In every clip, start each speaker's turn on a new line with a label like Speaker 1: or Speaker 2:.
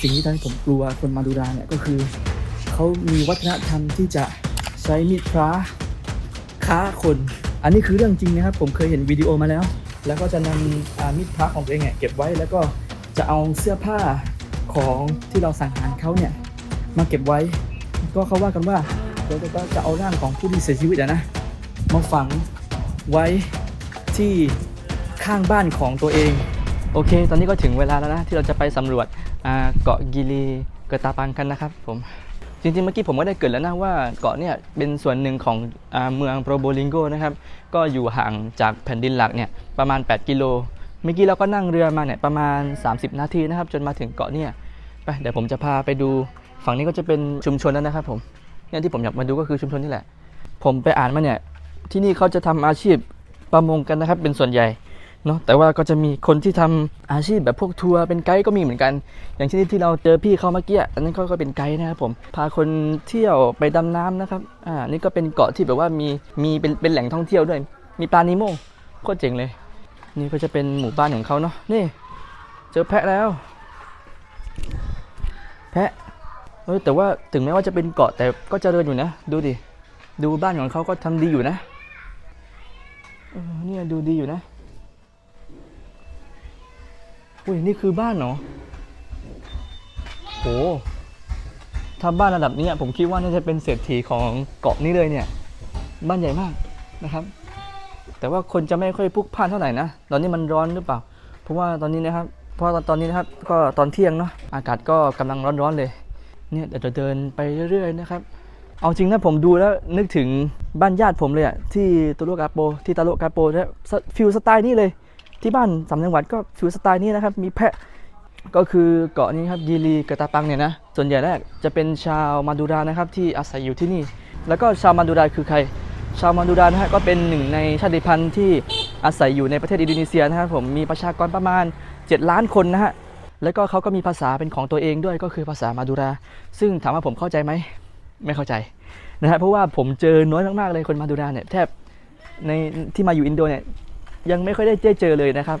Speaker 1: สิ่งที่ทำให้ผมกลัวคนมาดูราเนี่ยก็คือเขามีวัฒนธรรมที่จะใช้มีดพระค้าคน อันนี้คือเรื่องจริงนะครับ ผมเคยเห็นวิดีโอมาแล้ว แล้วก็จะนำมีดพระของตัวเองเนี่ยเก็บไว้แล้วก็จะเอาเสื้อผ้าของที่เราสั่งหารเขาเนี่ยมาเก็บไว้ ก็เขาว่ากันว่าเดี๋ยวก็จะเอาร่างของผู้ที่เสียชีวิตนะมาฝังไว้ที่ข้างบ้านของตัวเอง โอเค ตอนนี้ก็ถึงเวลาแล้วนะ ที่เราจะไปสำรวจ เกาะกิลีเกตาปังกันนะครับผมจริงๆเมื่อกี้ผมก็ได้เกิดแล้วนะว่าเกาะเนี่ยเป็นส่วนหนึ่งของอเมืองโปรโบลิงโกนะครับก็อยู่ห่างจากแผ่นดินหลักเนี่ยประมาณ 8 กิโล เมื่อกี้เราก็นั่งเรือมาเนี่ยประมาณ 30 นาทีนะครับจนมาถึงเกาะเนี่ยไปเดี๋ยวผมจะพาไปดูฝั่งนี้ก็จะเป็นชุมชนแล้วนะครับผมเนี่ยที่ผมอยากมาดูก็คือชุมชนนี่แหละ ผมไปอ่านมาเนี่ยที่นี่เขาจะทำอาชีพประมงกันนะครับเป็นส่วนใหญ่ เนาะแต่ว่าก็จะมีคนที่ทำอาชีพแบบพวกทัวร์เป็นไกด์ก็มีเหมือนกัน อย่างเช่นที่เราเจอพี่เขาเมื่อกี้อันนั้นเขาก็เป็นไกด์นะครับผมพาคนเที่ยวไปดำน้ำนะครับอ่านี่ก็เป็นเกาะที่แบบว่ามีมีเป็นเป็นแหล่งท่องเที่ยวด้วย มีปลานิโมโคตรเจ๋งเลย นี่ก็จะเป็นหมู่บ้านของเขาเนาะนี่ เจอแพะแล้ว แพะเออแต่ว่าถึงแม้ว่าจะเป็นเกาะแต่ก็เจริญอยู่นะ ดูดิดูบ้านของเขาก็ทำดีอยู่นะเออเนี่ยดูดีอยู่นะ อุ้ยนี่คือบ้านเหรอโหถ้าบ้านระดับนี้ผมคิดว่าน่าจะเป็นเศรษฐีของเกาะนี้เลยเนี่ย บ้านใหญ่มากนะครับ แต่ว่าคนจะไม่ค่อยพุกพล่านเท่าไหร่นะ ตอนนี้มันร้อนหรือเปล่า เพราะว่าตอนนี้นะครับ เพราะตอนนี้นะครับก็ตอนเที่ยงเนาะ อากาศก็กำลังร้อนๆเลย เนี่ยเดี๋ยวจะเดินไปเรื่อยๆนะครับ เอาจริงนะผมดูแล้วนึกถึงบ้านญาติผมเลยอะที่ตุลกาโป ที่ตาโลกาโปเนี่ยฟิลสไตล์นี้เลย ที่บ้านสามจังหวัดก็ฟิลสไตล์นี้นะครับ มีแพะก็คือเกาะนี้ครับยีรีกระตาปังเนี่ยนะส่วนใหญ่แรกจะเป็นชาวมาดูรานะครับที่อาศัยอยู่ที่นี่ แล้วก็ชาวมาดูราคือใคร ชาวมาดูรานะฮะก็เป็นหนึ่งในชาติพันธุ์ที่อาศัยอยู่ในประเทศอินโดนีเซียนะครับผมมีประชากรประมาณ 7 ล้านคนนะฮะแล้วก็เขาก็มีภาษาเป็นของตัวเองด้วยก็คือภาษามาดูรา ซึ่งถามว่าผมเข้าใจไหมไม่เข้าใจนะฮะเพราะว่าผมเจอน้อยมากๆเลยคนมาดูราเนี่ยแทบในที่มาอยู่อินโดเนี่ย ยังไม่ค่อยได้เจอเจอเลยนะครับ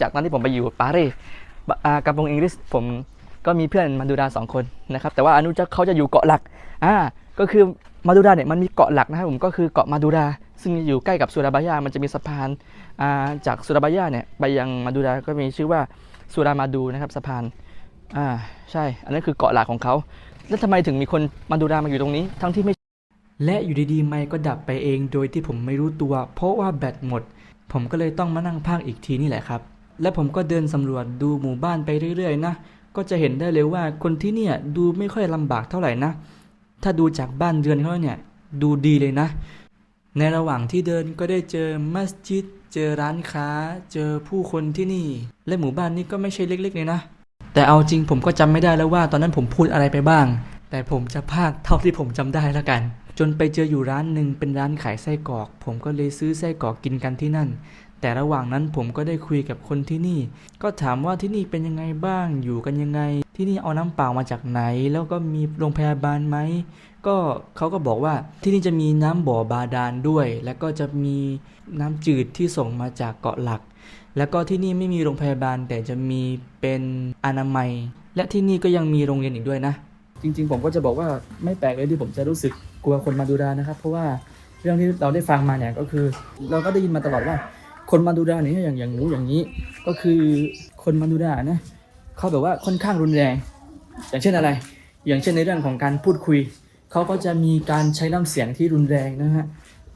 Speaker 1: จากตอนที่ผมไปอยู่ปารีสบอ่ากำปงอังกฤษผมก็มีเพื่อนมาดูดาสองคนนะครับแต่ว่าอนุจะเขาจะอยู่เกาะหลักอ่าก็คือมาดูดาเนี่ยมันมีเกาะหลักนะครับผมก็คือเกาะมาดูดา ซึ่งอยู่ใกล้กับสุราบายามันจะมีสะพานาจากสุราบายาเนี่ยไปยังมาดูดาก็มีชื่อว่าสุรามาดูนะครับสะพานอ่าใช่ อันนั้นคือเกาะหลักของเขาแล้วทำไมถึงมีคนมาดูดามาอยู่ตรงนี้ ทั้งที่ไม่ และอยู่ดีๆ ไมค์ก็ดับไปเองโดยที่ผมไม่รู้ตัว เพราะว่าแบตหมด ผมก็เลยต้องมานั่งพากอีกทีนี่แหละครับ และผมก็เดินสำรวจดูหมู่บ้านไปเรื่อยๆ นะ ก็จะเห็นได้เลยว่าคนที่เนี่ยดูไม่ค่อยลำบากเท่าไหร่นะ ถ้าดูจากบ้านเรือนเขาเนี่ยดูดีเลยนะ ในระหว่างที่เดินก็ได้เจอมัสยิด เจอร้านค้า เจอผู้คนที่นี่ และหมู่บ้านนี้ก็ไม่ใช่เล็กๆเลยนะ แต่เอาจริงผมก็จำไม่ได้แล้วว่าตอนนั้นผมพูดอะไรไปบ้าง แต่ผมจะพากเท่าที่ผมจำได้แล้วกัน จนไปเจออยู่ร้านหนึ่งเป็นร้านขายไส้กรอก ผมก็เลยซื้อไส้กรอกกินกันที่นั่น แต่ระหว่างนั้นผมก็ได้คุยกับคนที่นี่ ก็ถามว่าที่นี่เป็นยังไงบ้างอยู่กันยังไง ที่นี่เอาน้ำเปล่ามาจากไหน แล้วก็มีโรงพยาบาลไหมก็เขาก็บอกว่าที่นี่จะมีน้ำบ่อบาดาลด้วย แล้วก็จะมีน้ำจืดที่ส่งมาจากเกาะหลัก แล้วก็ที่นี่ไม่มีโรงพยาบาลแต่จะมีเป็นอนามัย และที่นี่ก็ยังมีโรงเรียนอีกด้วยนะ จริง ๆ ผมก็จะบอกว่าไม่แปลกเลยที่ผมจะรู้สึก กลัวคนมาดูดานะครับ เพราะว่าเรื่องที่เราได้ฟังมาเนี่ยก็คือ เราก็ได้ยินมาตลอดว่า คนมาดูดาเนี่ยอย่างอย่างงู้อย่างนี้ ก็คือคนมาดูดานะเขาแบบว่าค่อนข้างรุนแรง อย่างเช่นอะไร อย่างเช่นในเรื่องของการพูดคุยเขาก็จะมีการใช้น้ำเสียงที่รุนแรงนะฮะ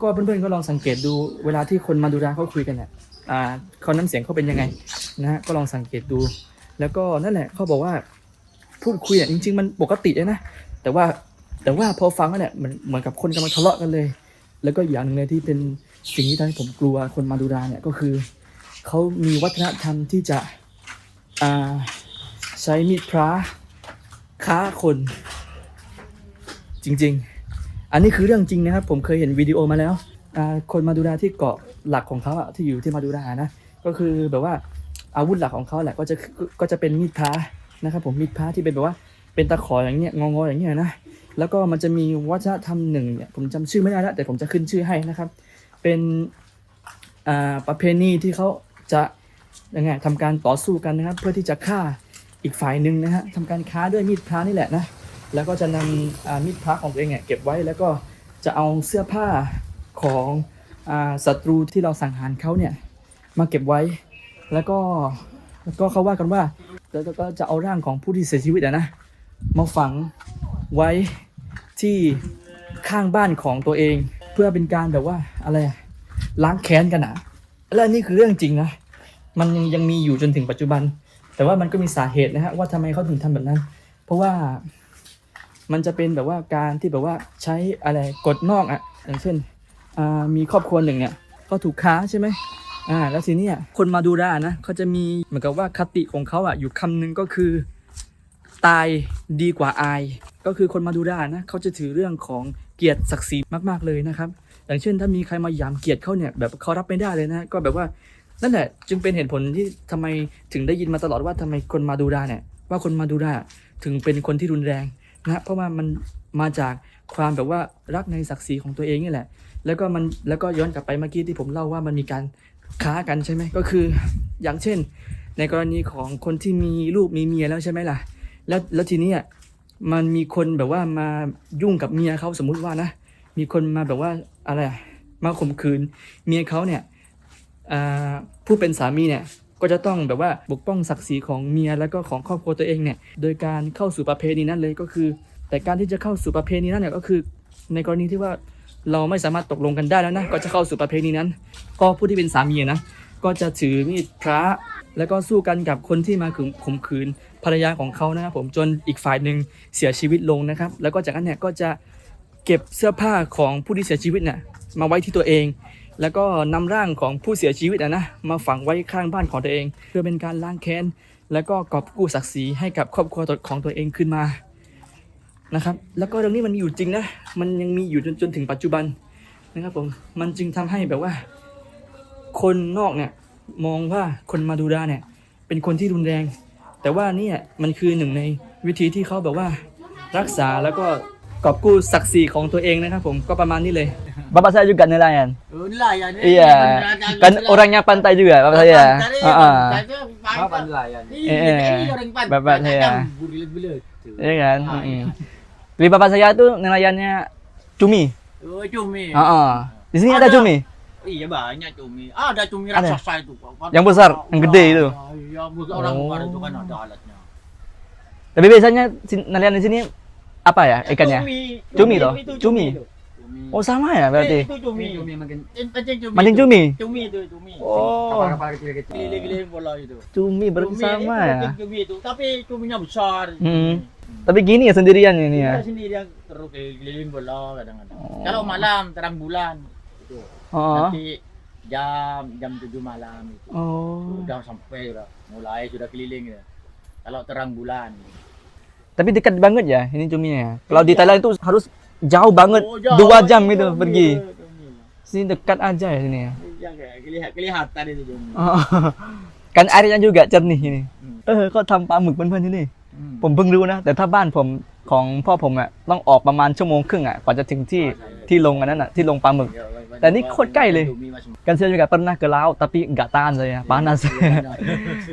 Speaker 1: ก็เพื่อนๆก็ลองสังเกตดูเวลาที่คนมาดูดาเขาคุยกันเนี่ยอ่าเขาน้ำเสียงเขาเป็นยังไงนะฮะก็ลองสังเกตดู แล้วก็นั่นแหละเขาบอกว่าพูดคุยอะจริง ๆ มันปกติเลยนะแต่ว่า แต่ว่าพอฟังแล้วเนี่ยเหมือนเหมือนกับคนกำลังทะเลาะกันเลย แล้วก็อย่างหนึ่งเลยที่เป็นสิ่งที่ทำให้ผมกลัวคนมาดูดาเนี่ยก็คือเขามีวัฒนธรรมที่จะใช้มีดพระค้าคน จริง ๆ อันนี้คือเรื่องจริงนะครับ ผมเคยเห็นวิดีโอมาแล้วคนมาดูดาที่เกาะหลักของเขาที่อยู่ที่มาดูดานะก็คือแบบว่าอาวุธหลักของเขาแหละก็จะก็จะเป็นมีดพระนะครับผมมีดพระที่เป็นแบบว่า เป็นตะขออย่างเงี้ยงองๆอย่างเงี้ยนะแล้วก็มันจะมีวัฒนธรรมหนึ่งเนี่ยผมจำชื่อไม่ได้แล้วแต่ผมจะขึ้นชื่อให้นะครับ เป็นอ่าประเพณีที่เขาจะยังไงทำการต่อสู้กันนะครับ เพื่อที่จะฆ่าอีกฝ่ายหนึ่งนะฮะทำการค้าด้วยมีดพระนี่แหละนะแล้วก็จะนำอ่ามีดพระของตัวเองเนี่ยเก็บไว้แล้วก็จะเอาเสื้อผ้าของอ่าศัตรูที่เราสังหารเขาเนี่ยมาเก็บไว้ แล้วก็แล้วก็เขาว่ากันว่าแล้วก็จะเอาร่างของผู้ที่เสียชีวิตนะ มาฝังไว้ที่ข้างบ้านของตัวเอง เพื่อเป็นการแบบว่าอะไรล้างแค้นกันอะและนี่คือเรื่องจริงนะมันยังมีอยู่จนถึงปัจจุบัน แต่ว่ามันก็มีสาเหตุนะฮะว่าทำไมเขาถึงทำแบบนั้น เพราะว่ามันจะเป็นแบบว่าการที่แบบว่าใช้อะไรกฎนอกอะอย่างเช่นมีครอบครัวหนึ่งเนี่ยเขาถูกค้าใช่ไหมอ่าแล้วทีนี้คนมาดูดานะเขาจะมีเหมือนกับว่าคติของเขาอะอยู่คำหนึงก็คือ ตายดีกว่าอาย ก็คือคนมาดูดานะเขาจะถือเรื่องของเกียรติศักดิ์ศรีมากๆเลยนะครับ อย่างเช่น ถ้ามีใครมาหยามเกียรติเขาเนี่ยแบบเขารับไม่ได้เลยนะก็แบบว่านั่นแหละจึงเป็นเหตุผลที่ทำไมถึงได้ยินมาตลอดว่าทำไมคนมาดูดาเนี่ยว่าคนมาดูด่าถึงเป็นคนที่รุนแรงนะเพราะว่ามันมาจากความแบบว่ารักในศักดิ์ศรีของตัวเองนี่แหละ แล้วก็มันแล้วก็ย้อนกลับไปเมื่อกี้ที่ผมเล่าว่ามันมีการค้ากันใช่ไหมก็คือ อย่างเช่น ในกรณีของคนที่มีลูกมีเมียแล้วใช่ไหมล่ะ แล้วแล้วทีนี้มันมีคนแบบว่ามายุ่งกับเมียเขาสมมุติว่านะ มีคนมาแบบว่าอะไรมาข่มขืนเมียเขาเนี่ยผู้เป็นสามีเนี่ยก็จะต้องแบบว่าปกป้องศักดิ์ศรีของเมียแล้วก็ของครอบครัวตัวเองเนี่ยโดยการเข้าสู่ประเพณีนั้นเลยก็คือ แต่การที่จะเข้าสู่ประเพณีนั้นเนี่ยก็คือ ในกรณีที่ว่าเราไม่สามารถตกลงกันได้แล้วนะก็จะเข้าสู่ประเพณีนั้น ก็ผู้ที่เป็นสามีนะก็จะถือมีดพระแล้วก็สู้กันกับคนที่มาข่มขืน ภรรยาของเขานะครับผมจนอีกฝ่ายหนึ่งเสียชีวิตลงนะครับ แล้วก็จากนั้นเนี่ยก็จะเก็บเสื้อผ้าของผู้ที่เสียชีวิตเนี่ยมาไว้ที่ตัวเอง แล้วก็นำร่างของผู้เสียชีวิตนะมาฝังไว้ข้างบ้านของตัวเอง เพื่อเป็นการล้างแค้นแล้วก็กอบกู้ศักดิ์ศรีให้กับครอบครัวของตัวเองขึ้นมานะครับแล้วก็เรื่องนี้มันมีอยู่จริงนะมันยังมีอยู่จนจนถึงปัจจุบันนะครับผมมันจึงทำให้แบบว่า คนนอกเนี่ยมองว่าคนมาดูดาเนี่ยเป็นคนที่รุนแรง แต่ว่าเนี่ยมันคือหนึ่งในวิธีที่เขาแบบว่ารักษาแล้วก็กอบกู้ศักดิ์ศรีของตัวเองนะครับผมก็ประมาณนี้เลย Bapak saya juga nelayan.
Speaker 2: Oh, nelayan ni.
Speaker 1: Iya. Kan orangnya pantai juga Bapak saya.
Speaker 2: Ha
Speaker 1: Heeh.
Speaker 2: Apa nelayan?
Speaker 1: Eh, eh.
Speaker 2: Iya, orang pantai.
Speaker 1: Bapak saya.
Speaker 2: Kadang Bila-bila tu.
Speaker 1: Iya kan?
Speaker 2: Ah,
Speaker 1: Mm-mm. Tapi bapak saya tuh nelayannya cumi.
Speaker 2: Oh, cumi.
Speaker 1: Heeh. Di sini ada
Speaker 2: Ada.
Speaker 1: cumi.
Speaker 2: Iya, banyak cumi. Ah, ada cumi
Speaker 1: Ada.
Speaker 2: raksasa itu.
Speaker 1: Yang besar, yang gede itu.
Speaker 2: Iya, besar orang
Speaker 1: Oh.
Speaker 2: luar itu kan ada alatnya.
Speaker 1: Tapi biasanya nelayan di sini apa ya ikannya?
Speaker 2: Cumi.
Speaker 1: Cumi toh?
Speaker 2: itu
Speaker 1: Cumi.
Speaker 2: Cumi.
Speaker 1: Oh sama ya
Speaker 2: Eh,
Speaker 1: berarti.
Speaker 2: itu cumi.
Speaker 3: Cumi makin
Speaker 2: Eh, Pancing cumi.
Speaker 1: Mancing cumi.
Speaker 2: Cumi itu, cumi.
Speaker 1: Oh,
Speaker 3: kapal-kapal kecil-kecil.
Speaker 2: Keliling-keliling bola itu.
Speaker 1: cumi berarti
Speaker 2: Cumi
Speaker 1: sama
Speaker 2: itu
Speaker 1: ya.
Speaker 2: mancing Cumi itu, tapi cuminya besar.
Speaker 1: Hmm. Tapi gini ya sendirian ini ya.
Speaker 2: Kita sendiri yang terus keliling bola kadang-kadang.
Speaker 1: Oh.
Speaker 2: Kalau malam terang bulan itu.
Speaker 1: Oh.
Speaker 2: Nanti jam jam 7 malam itu.
Speaker 1: Oh.
Speaker 2: Sudah sampai sudah mulai sudah keliling ya. Kalau terang bulan.
Speaker 1: Tapi dekat banget ya ini cuminya. ya. Kalau di Thailand itu harus jauh banget,
Speaker 2: Oh, jauh
Speaker 1: dua
Speaker 2: itu,
Speaker 1: jam gitu
Speaker 2: cumi
Speaker 1: pergi.
Speaker 2: itu, cumi.
Speaker 1: Sini dekat aja ya sini ya.
Speaker 2: Iya, kayak kelihatan, kelihatan itu cumi.
Speaker 1: Oh. Kan airnya juga jernih ini.
Speaker 2: อืม
Speaker 1: เออก็ทำปลาหมึกเพื่อนๆที่นี่
Speaker 2: อืม
Speaker 1: ผมเพิ่งรู้นะ แต่ถ้าบ้านผม ของพ่อผมอะต้องออกประมาณชั่วโมงครึ่งอะกว่าจะถึงที่ที่ลงอันนั้นอะที่ลงปลาหมึก
Speaker 2: Ya, banyak-
Speaker 1: Dan ini kot kai le.
Speaker 2: cumi macam-
Speaker 1: kan saya juga pernah ke laut tapi nggak tahan saya panas
Speaker 2: Iya,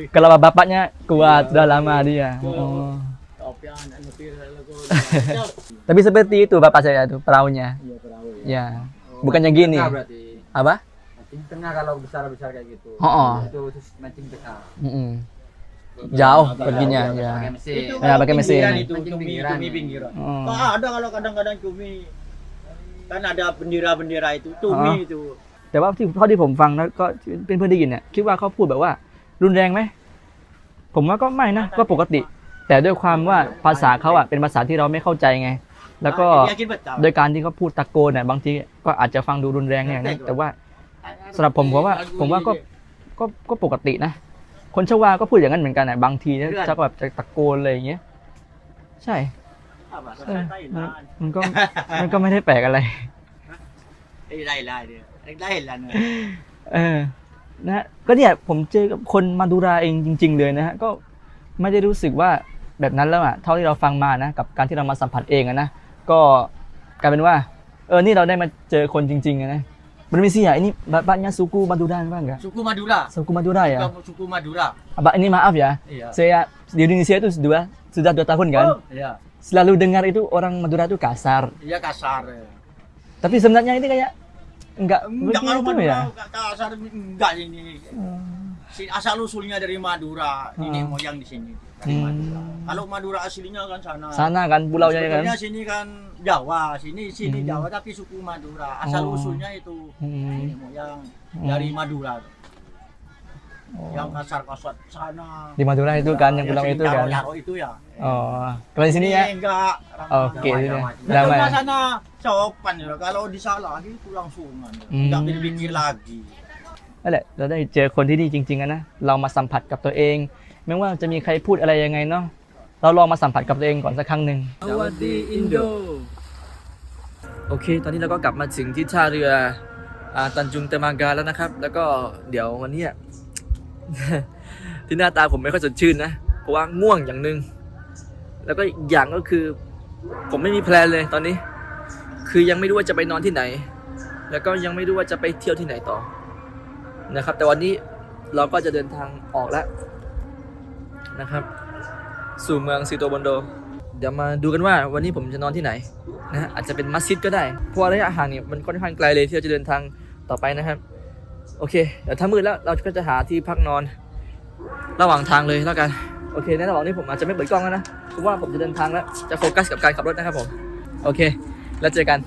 Speaker 1: kalau bapaknya kuat sudah lama dia oh.
Speaker 2: Tapi anak nanti kalau
Speaker 1: tapi seperti itu bapak saya tuh perahunya
Speaker 2: Iya, perahu ya.
Speaker 1: ya bukannya gini
Speaker 3: Tengah berarti.
Speaker 1: apa
Speaker 3: Mancing tengah kalau besar-besar kayak gitu.
Speaker 1: Oh, oh.
Speaker 3: Itu khusus mancing tengah.
Speaker 1: Mm-mm. Jauh
Speaker 2: Agak
Speaker 1: perginya
Speaker 2: jauh,
Speaker 1: ya
Speaker 3: Pakai mesin.
Speaker 2: Itu
Speaker 1: Ya,
Speaker 2: kalau
Speaker 1: pakai mesin.
Speaker 2: pinggiran itu
Speaker 3: Mancing
Speaker 2: cumi,
Speaker 3: pinggiran.
Speaker 2: cumi pinggiran.
Speaker 1: Oh.
Speaker 2: Ah, ada kalau kadang-kadang cumi kan ada bendera-bendera itu cumi
Speaker 1: Ah.
Speaker 2: itu
Speaker 1: แต่ว่าที่เท่าที่ผมฟังแล้วก็เป็นเพื่อนได้ยินเนี่ยคิดว่าเขาพูดแบบว่า รุนแรงไหมผมว่าก็ไม่นะก็ปกติ แต่ด้วยความว่าภาษาเขาอะเป็นภาษาที่เราไม่เข้าใจไง แล้วก็
Speaker 2: Ah, yakin betul
Speaker 1: โดยการที่เขาพูดตะโกนเนี่ยบางทีก็อาจจะฟังดูรุนแรงอย่างนั้นแต่ว่าสำหรับผมผมว่าผมว่าก็ก็ก็ปกตินะ คนชวาก็พูดอย่างนั้นเหมือนกันอะบางทีเนี่ยจะแบบจะตะโกนอะไรอย่างเงี้ยใช่
Speaker 2: Apa,
Speaker 1: เออ
Speaker 2: selesai
Speaker 1: มัน
Speaker 2: Thailand.
Speaker 1: มันก็มันก็ไม่ได้แปลกอะไร
Speaker 2: Eh, Thailand dia. Thailand.
Speaker 1: เออนะฮะก็เนี่ยผมเจอกับคนมาดูราเองจริง ๆ เลยนะฮะก็ไม่ได้รู้สึกว่าแบบนั้นแล้วอะเท่าที่เราฟังมานะกับการที่เรามาสัมผัสเองอะนะก็กลายเป็นว่า เออนี่เราได้มาเจอคนจริงๆอะนะ Permisi ya, ini bapaknya suku Madura apa enggak?
Speaker 2: Suku Madura.
Speaker 1: Suku Madura ya?
Speaker 2: Suku Madura.
Speaker 1: Abang ini maaf ya,
Speaker 3: Iya.
Speaker 1: saya di Indonesia itu dua sudah dua tahun kan.
Speaker 3: Iya.
Speaker 1: Selalu dengar itu orang Madura itu kasar.
Speaker 2: Iya kasar. ya.
Speaker 1: Tapi sebenarnya ini kayak enggak
Speaker 2: Enggak kalau Madura
Speaker 1: ya.
Speaker 2: enggak kasar enggak ini. Si asal usulnya dari Madura, ini moyang di sini Dari
Speaker 1: Hmm.
Speaker 2: Madura. Kalau Madura aslinya kan sana.
Speaker 1: Sana kan pulaunya kan.
Speaker 2: Sebetulnya sini kan Jawa, sini sini
Speaker 1: Hmm.
Speaker 2: Jawa tapi suku Madura. Asal
Speaker 1: Oh.
Speaker 2: usulnya itu
Speaker 1: Hmm.
Speaker 2: ini moyang
Speaker 1: Hmm.
Speaker 2: dari Madura.
Speaker 1: Oh.
Speaker 2: Yang kasar-kasar sana.
Speaker 1: Di Madura itu kan yang
Speaker 2: Ya,
Speaker 1: pulau
Speaker 2: sini
Speaker 1: itu kan.
Speaker 2: Yaro-yaro itu ya.
Speaker 1: Oh, kalau di sini ya.
Speaker 2: enggak.
Speaker 1: Oke,
Speaker 3: Damai,
Speaker 1: ini ya.
Speaker 3: damai.
Speaker 2: Nah,
Speaker 1: damai.
Speaker 2: sana sopan ya. Kalau disalahin itu langsungan. Ya.
Speaker 1: Hmm.
Speaker 2: Enggak pikir-pikir lagi.
Speaker 1: นั่นแหละเราได้เจอคนที่นี่จริงๆอะนะ เรามาสัมผัสกับตัวเอง ไม่ว่าจะมีใครพูดอะไรยังไงเนาะเราลองมาสัมผัสกับตัวเองก่อนสักครั้งหนึ่งสวัสดีอินโด โอเค ตอนนี้เราก็กลับมาถึงที่ท่าเรืออาตันจุงเตมากาแล้วนะครับ แล้วก็เดี๋ยววันเนี้ย ที่หน้าตาผมไม่ค่อยสดชื่นนะ เพราะว่าง่วงอย่างหนึ่งแล้วก็อีกอย่างก็คือ ผมไม่มีแพลนเลยตอนนี้ คือยังไม่รู้ว่าจะไปนอนที่ไหน แล้วก็ยังไม่รู้ว่าจะไปเที่ยวที่ไหนต่อนะครับ แต่วันนี้เราก็จะเดินทางออกแล้ว นะครับ สู่เมืองซิโตบอนโด เดี๋ยวมาดูกันว่าวันนี้ผมจะนอนที่ไหนนะอาจจะเป็นมัสยิดก็ได้ เพราะระยะห่างเนี่ยมันค่อนข้างไกลเลยที่เราจะเดินทางต่อไปนะครับ โอเคเดี๋ยวถ้ามืดแล้วเราก็จะหาที่พักนอน ระหว่างทางเลยแล้วกันโอเคในระหว่างนี้ผมอาจจะไม่เปิดกล้องแล้วนะเพราะว่าผมจะเดินทางแล้วจะโฟกัสกับการขับรถนะครับผมโอเค แล้วเจอกัน